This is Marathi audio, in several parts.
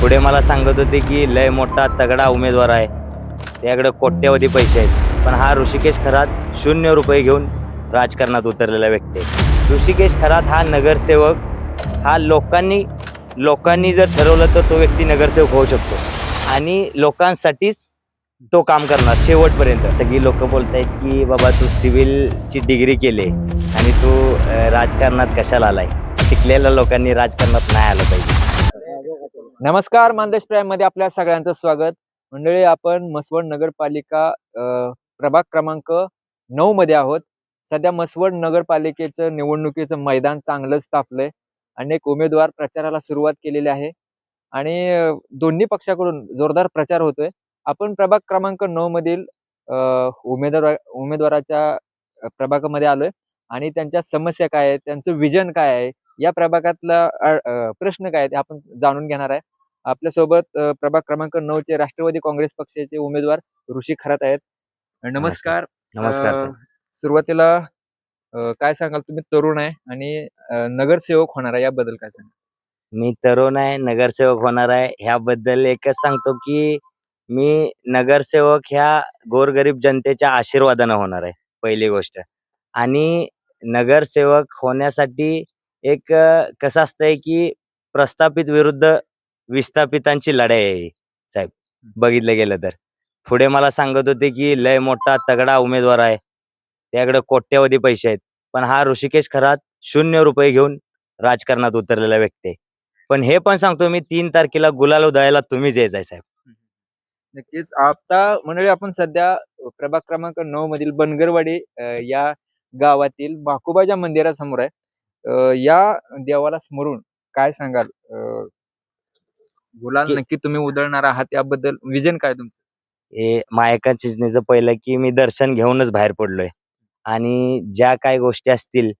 पुढे मला सांगत होते की लय मोठा तगडा उमेदवार आहे. त्याकडे कोट्यवधी पैसे आहेत. पण हा ऋषिकेश खरात शून्य रुपये घेऊन राजकारणात उतरलेला व्यक्ती आहे. ऋषिकेश खरात हा नगरसेवक हा लोकांनी लोकांनी जर ठरवलं तर तो व्यक्ती नगरसेवक होऊ शकतो. आणि लोकांसाठीच तो काम करणार शेवटपर्यंत. सगळी लोक बोलत आहेत की बाबा तू सिव्हिलची डिग्री केली आणि तू राजकारणात कशाला आलाय? शिकलेल्या लोकांनी राजकारणात नाही आलं पाहिजे. नमस्कार मानदेशमध्ये आपल्या सगळ्यांचं स्वागत. मंडळी आपण मसवड नगरपालिका प्रभाग क्रमांक नऊ मध्ये आहोत. सध्या मसवड नगरपालिकेचं निवडणुकीचं मैदान चांगलंच तापलंय. अनेक उमेदवार प्रचाराला सुरुवात केलेली आहे. आणि दोन्ही पक्षाकडून जोरदार प्रचार होतोय. आपण प्रभाग क्रमांक नऊ मधील अ, उमेदवार उमेदवाराच्या प्रभागामध्ये आलोय. आणि त्यांच्या समस्या काय आहेत? त्यांचं विजन काय आहे? या प्रभागातला प्रश्न काय आहेत? ते आपण जाणून घेणार आहे. आपल्यासोबत प्रभाग क्रमांक नऊ चे राष्ट्रवादी काँग्रेस पक्षाचे उमेदवार ऋषी खरात आहेत. नमस्कार. नमस्कार अ, सुरुवातीला अ, काय सांगाल? तुम्ही तरुण आहे आणि अ, नगरसेवक होणार आहे याबद्दल काय सांगाल? मी तरुण आहे नगरसेवक होणार आहे ह्याबद्दल एकच सांगतो की मी नगरसेवक ह्या गोरगरीब जनतेच्या आशीर्वादानं होणार आहे पहिली गोष्ट. आणि नगरसेवक होण्यासाठी एक अ, कसं असतंय की प्रस्थापित विरुद्ध विस्थापितांची लढाई आहे ही, साहेब. बघितलं गेलं तर. पुढे मला सांगत होते की लय मोठा तगडा उमेदवार आहे. त्याकडे कोट्यवधी पैसे आहेत. पण हा ऋषिकेश खरात शून्य रुपये घेऊन राजकारणात उतरलेला व्यक्ती आहे. पण हे पण सांगतो मी तीन तारखेला गुलाल उधळायला तुम्हीच यायचाय साहेब. नक्कीच. आता मंडळी आपण सध्या प्रभाग क्रमांक नऊ मधील बनगरवाडी अ, या गावातील बाकुबाच्या मंदिरासमोर आहे. अ, या देवाला स्मरून काय सांगाल? अ, गुलाल की- नक्की तुम्ही उधळणार आहात याबद्दल. विजन काय तुमचं? हे मायका चिजणीचं पहिलं की मी दर्शन घेऊनच बाहेर पडलोय. आणि ज्या काही गोष्टी असतील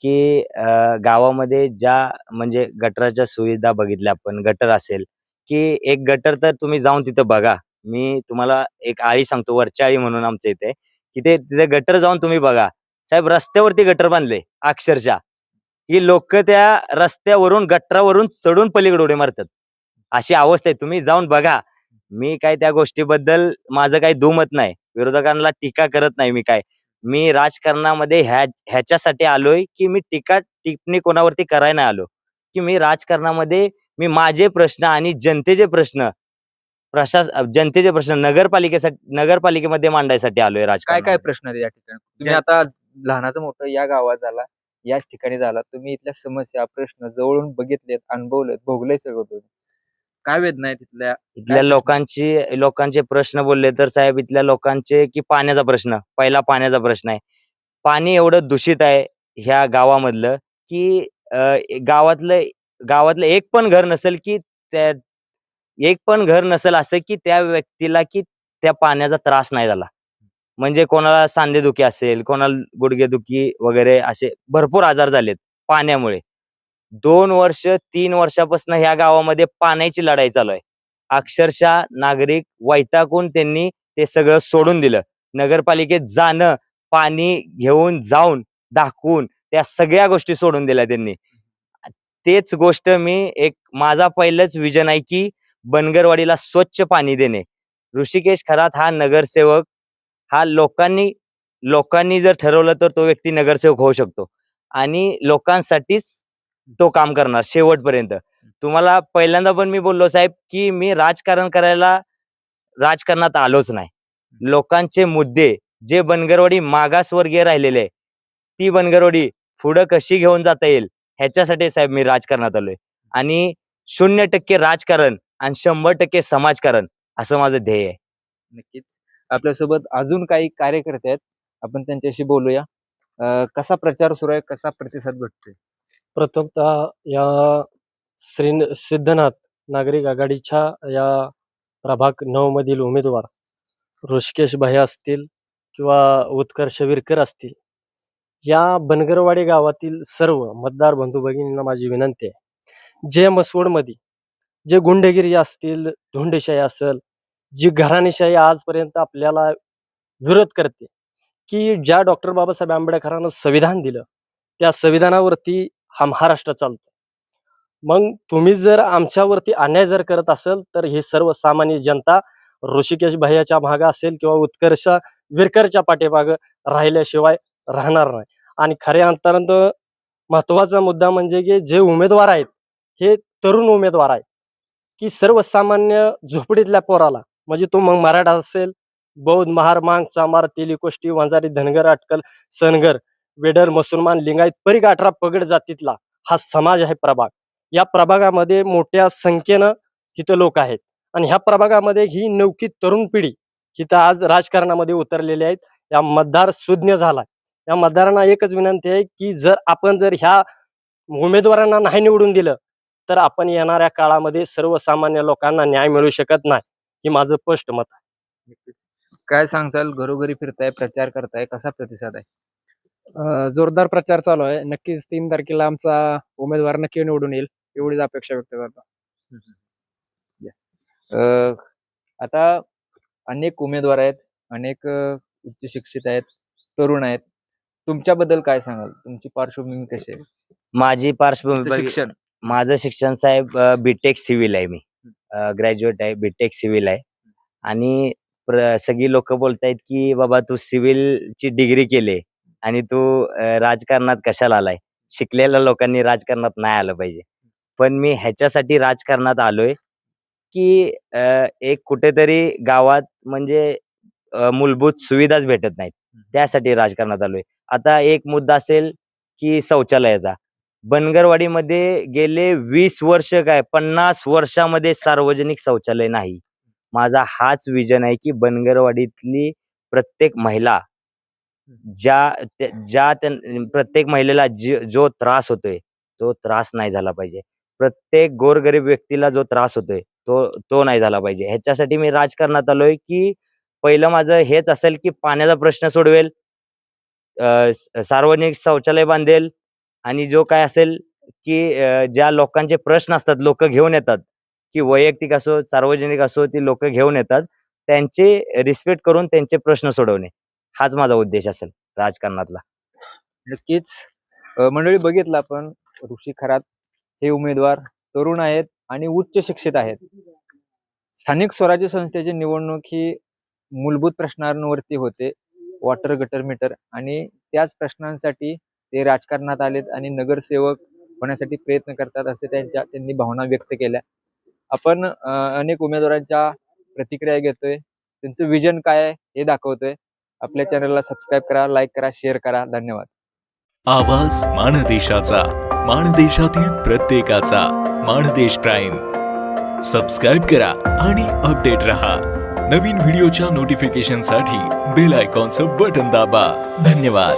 की अं, गावामध्ये ज्या म्हणजे गटराच्या सुविधा बघितल्या आपण गटर असेल की एक गटर तर तुम्ही जाऊन तिथं बघा. मी तुम्हाला एक आळी सांगतो वरची आळी म्हणून आमच्या इथे. की ते तिथे गटर जाऊन तुम्ही बघा. साहेब रस्त्यावरती गटर बांधले अक्षरशः. ही लोक त्या रस्त्यावरून गटरावरून चढून पलीकडे उडी मारतात. अशी अवस्था आहे. तुम्ही जाऊन बघा. मी काय त्या गोष्टीबद्दल माझं काही दुमत नाही. विरोधकांना टीका करत नाही मी काय. मी राजकारणामध्ये ह्या ह्याच्यासाठी आलोय की मी टीका टिप्पणी कोणावरती करायला आलो. की मी राजकारणामध्ये मी माझे प्रश्न आणि जनतेचे प्रश्न प्रशास जनतेचे प्रश्न नगरपालिकेसाठी नगरपालिकेमध्ये मांडायसाठी आलोय काय राजकारण काय प्रश्न आहेत या ठिकाणी? तुम्ही आता लहानाचं मोठं या गावात झाला याच ठिकाणी झाला. तुम्ही इथल्या समस्या प्रश्न जवळून बघितलेत अनुभवलेत भोगले सगळं तुम्ही. काय वेदना आहे तिथल्या? इथल्या? लोकांची लोकांचे प्रश्न बोलले तर साहेब इथल्या लोकांचे की पाण्याचा प्रश्न पहिला पाण्याचा प्रश्न आहे. पाणी एवढं दूषित आहे ह्या गावामधलं की अं, गावातलं गावातलं एक पण घर नसेल की त्या एक पण घर नसेल असं की त्या व्यक्तीला की त्या पाण्याचा त्रास नाही झाला. म्हणजे कोणाला सांधेदुखी असेल कोणाला गुडघेदुखी वगैरे असे भरपूर आजार झालेत पाण्यामुळे. दोन वर्ष तीन वर्षापासून ह्या गावामध्ये पाण्याची लढाई चालू आहे. अक्षरशः नागरिक वैतागून त्यांनी ते सगळं सोडून दिलं. नगरपालिकेत जाणं पाणी घेऊन जाऊन दाखवून त्या सगळ्या गोष्टी सोडून दिल्या त्यांनी. तेच गोष्ट मी एक माझा पहिलंच विजन आहे की बनगरवाडीला स्वच्छ पाणी देणे. ऋषिकेश खरात हा नगरसेवक हा लोकांनी लोकांनी जर ठरवलं तर तो व्यक्ती नगरसेवक होऊ शकतो. आणि लोकांसाठीच तो काम करणार शेवटपर्यंत. तुम्हाला पहिल्यांदा पण मी बोललो साहेब की मी राजकारण करायला राजकारणात आलोच नाही. लोकांचे मुद्दे जे बनगरवाडी मागासवर्गीय राहिलेले आहे, ती बनगरवाडी पुढं कशी घेऊन जाता येईल ह्याच्यासाठी साहेब मी राजकारणात आलोय. आणि शून्य टक्के राजकारण आणि शंभर टक्के समाजकारण असं माझं ध्येय आहे. नक्कीच. आपल्यासोबत अजून काही कार्यकर्ते आहेत आपण त्यांच्याशी बोलूया. अं, कसा प्रचार सुरू आहे कसा प्रतिसाद भेटतोय? प्रथमतः या श्री सिद्धनाथ नागरिक आघाडीच्या या प्रभाग नऊ मधील उमेदवार ऋषिकेश भाई असतील किंवा उत्कर्ष विरकर असतील या बनगरवाडी गावातील सर्व मतदार बंधू भगिनींना माझी विनंती आहे. जे मसवडमध्ये जे गुंडगिरी असतील धुंडशाही असेल जी घराणेशाही आजपर्यंत आपल्याला विरोध करते की ज्या डॉक्टर बाबासाहेब आंबेडकरांना संविधान दिलं त्या संविधानावरती हा महाराष्ट्र चालतो मग तुम्ही जर आमच्यावरती अन्याय जर करत असेल तर ही सर्वसामान्य जनता ऋषिकेश भैयाच्या मागं असेल किंवा उत्कर्ष विरकरच्या पाठीमागं राहिल्याशिवाय राहणार नाही. आणि खऱ्या अंतरात महत्त्वाचा मुद्दा म्हणजे की जे उमेदवार आहेत हे तरुण उमेदवार आहेत की सर्वसामान्य झोपडीतल्या पोराला म्हणजे तो मग मराठा असेल बौद्ध महार मांग चामार तेली कोष्टी वंजारी धनगर अटकल सनगर वेडर मुसलमान लिंगायत परीक अठरा पगड जातीतला हा समाज आहे प्रभाग. या प्रभागामध्ये मोठ्या संख्येनं तिथं लोक आहेत. आणि ह्या प्रभागामध्ये ही नौकी तरुण पिढी तिथं आज राजकारणामध्ये उतरलेली आहेत. या मतदार सुज्ञ झाला या मतदारांना एकच विनंती आहे की जर आपण जर ह्या उमेदवारांना नाही निवडून दिलं तर आपण येणाऱ्या काळामध्ये सर्वसामान्य लोकांना न्याय मिळू शकत नाही. हे माझं स्पष्ट मत आहे. काय सांगचाल घरोघरी फिरताय प्रचार करताय कसा प्रतिसाद आहे? जोरदार प्रचार चालू आहे. नक्कीच तीन तारखेला आमचा उमेदवार नक्की निवडून येईल एवढीच अपेक्षा व्यक्त करतो. अ, आता अनेक उमेदवार आहेत अनेक उच्च शिक्षित आहेत तरुण आहेत. तुमच्याबद्दल काय सांगाल? तुमची पार्श्वभूमी कशी आहे? माझी पार्श्वभूमी शिक्षण. माझं शिक्षण साहेब बीटेक सिव्हिल आहे मी. ग्रॅज्युएट आहे बीटेक सिव्हिल आहे. आणि प्र सगळी लोक बोलतायत की बाबा तू सिव्हिलची डिग्री केली आणि तू राजकारणात कशाला आलाय? शिकलेल्या लोकांनी राजकारणात नाही आलं पाहिजे. पण मी ह्याच्यासाठी राजकारणात आलोय की एक कुठेतरी गावात म्हणजे मूलभूत सुविधाच भेटत नाहीत. त्यासाठी राजकारणात आलोय. आता एक मुद्दा असेल की शौचालयाचा. बनगरवाडीमध्ये गेले वीस वर्ष काय पन्नास वर्षामध्ये सार्वजनिक शौचालय नाही. माझा हाच विजन आहे की बनगरवाडीतली प्रत्येक महिला ज्या ज्या प्रत्येक महिलेला जो त्रास होतोय तो त्रास नाही झाला पाहिजे. प्रत्येक गोरगरीब व्यक्तीला जो त्रास होतोय तो तो नाही झाला पाहिजे. ह्याच्यासाठी मी राजकारणात आलोय की पहिलं माझं हेच असेल की पाण्याचा प्रश्न सोडवेल सार्वजनिक शौचालय बांधेल आणि जो काय असेल की ज्या लोकांचे प्रश्न असतात लोक घेऊन येतात की वैयक्तिक असो सार्वजनिक असो ती लोक घेऊन येतात त्यांचे रिस्पेक्ट करून त्यांचे प्रश्न सोडवणे. हाच माझा उद्देश असेल राजकारणातला. नक्कीच. अ, मंडळी बघितलं आपण ऋषी खरात हे उमेदवार तरुण आहेत आणि उच्च शिक्षित आहेत. स्थानिक स्वराज्य संस्थेची निवडणूक ही मूलभूत प्रश्नांवरती होते. वॉटर गटर मीटर आणि त्याच प्रश्नांसाठी ते राजकारणात आलेत आणि नगरसेवक होण्यासाठी प्रयत्न करतात असे त्यांच्या त्यांनी भावना व्यक्त केल्या. आपण अ, अनेक उमेदवारांच्या प्रतिक्रिया घेतोय. त्यांचं विजन काय आहे हे दाखवतोय. आपल्या चॅनलला सबस्क्राईब करा लाईक करा शेअर करा. धन्यवाद. आवाज माणदेशाचा माणदेशातील प्रत्येकाचा माणदेश प्राईम. सबस्क्राईब करा आणि अपडेट रहा. नवीन व्हिडिओच्या नोटिफिकेशनसाठी बेल आयकॉनचं बटन दाबा. धन्यवाद.